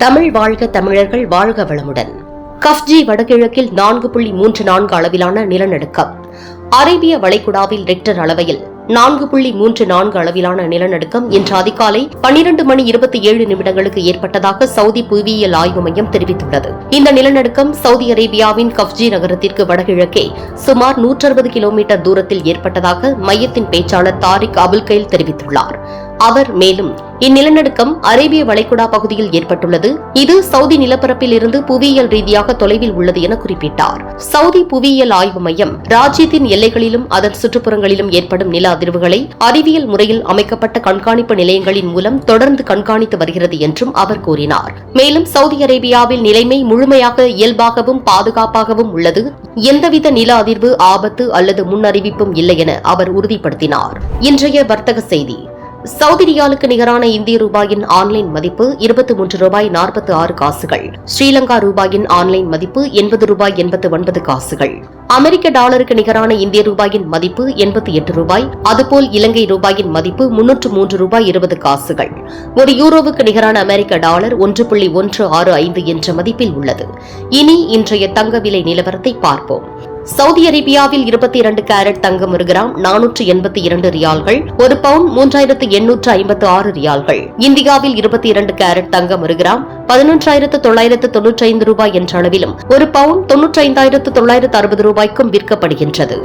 தமிழ் வாழ்க தமிழர்கள் வாழ்க வளமுடன். கஃப்ஜி வடகிழக்கில் நான்கு புள்ளி மூன்று நான்கு அளவிலான நிலநடுக்கம். அரேபிய வளைகுடாவில் ரெக்டர் அளவையில் நான்கு புள்ளி மூன்று நான்கு அளவிலான நிலநடுக்கம் இன்று அதிகாலை பன்னிரண்டு மணி இருபத்தி ஏழு நிமிடங்களுக்கு ஏற்பட்டதாக சவுதி புவியியல் ஆய்வு மையம் தெரிவித்துள்ளது. இந்த நிலநடுக்கம் சவுதி அரேபியாவின் கஃப்ஜி நகரத்திற்கு வடகிழக்கே சுமார் 160 கிலோமீட்டர் தூரத்தில் ஏற்பட்டதாக மையத்தின் பேச்சாளர் தாரிக் அபுல்கைல் தெரிவித்துள்ளார். அவர் மேலும் இந்நிலநடுக்கம் அரேபிய வளைகுடா பகுதியில் ஏற்பட்டுள்ளது. இது சவுதி நிலப்பரப்பில் இருந்து புவியியல் ரீதியாக தொலைவில் உள்ளது என குறிப்பிட்டார். சவுதி புவியியல் ஆய்வு மையம் ராஜ்யத்தின் எல்லைகளிலும் அதன் சுற்றுப்புறங்களிலும் ஏற்படும் நில அதிர்வுகளை அறிவியல் முறையில் அமைக்கப்பட்ட கண்காணிப்பு நிலையங்களின் மூலம் தொடர்ந்து கண்காணித்து வருகிறது என்றும் அவர் கூறினார். மேலும் சவுதி அரேபியாவில் நிலைமை முழுமையாக இயல்பாகவும் பாதுகாப்பாகவும் உள்ளது. எந்தவித நில அதிர்வு ஆபத்து அல்லது முன்னறிவிப்பும் இல்லை என அவர் உறுதிப்படுத்தினார். இன்றைய வர்த்தக செய்தி. சவுதி ரியாலுக்கு நிகரான இந்திய ரூபாயின் ஆன்லைன் மதிப்பு இருபத்தி மூன்று ரூபாய் நாற்பத்தி ஆறு காசுகள். ஸ்ரீலங்கா ரூபாயின் ஆன்லைன் மதிப்பு எண்பது ரூபாய் எண்பத்து ஒன்பது காசுகள். அமெரிக்க டாலருக்கு நிகரான இந்திய ரூபாயின் மதிப்பு எண்பத்தி எட்டு ரூபாய். அதுபோல் இலங்கை ரூபாயின் மதிப்பு முன்னூற்று மூன்று ரூபாய் இருபது காசுகள். ஒரு யூரோவுக்கு நிகரான அமெரிக்க டாலர் ஒன்று புள்ளி ஒன்று ஆறு ஐந்து என்ற மதிப்பில் உள்ளது. இனி இன்றைய தங்க விலை நிலவரத்தை பார்ப்போம். சவுதி அரேபியாவில் இருபத்தி இரண்டு கேரட் தங்கம் ஒரு கிராம் நானூற்று எண்பத்தி இரண்டு ரியால்கள் ஒரு பவுன் மூன்றாயிரத்து எண்ணூற்று ஐம்பத்து ஆறு ரியால்கள். இந்தியாவில் இருபத்தி இரண்டு கேரட் தங்கம் ஒரு கிராம் பதினொன்றாயிரத்து தொள்ளாயிரத்து தொன்னூற்றி ஐந்து ரூபாய் என்ற அளவிலும் ஒரு பவுன் தொன்னூற்றி ஐந்தாயிரத்து தொள்ளாயிரத்து அறுபது ரூபாய்க்கும் விற்கப்படுகின்றது.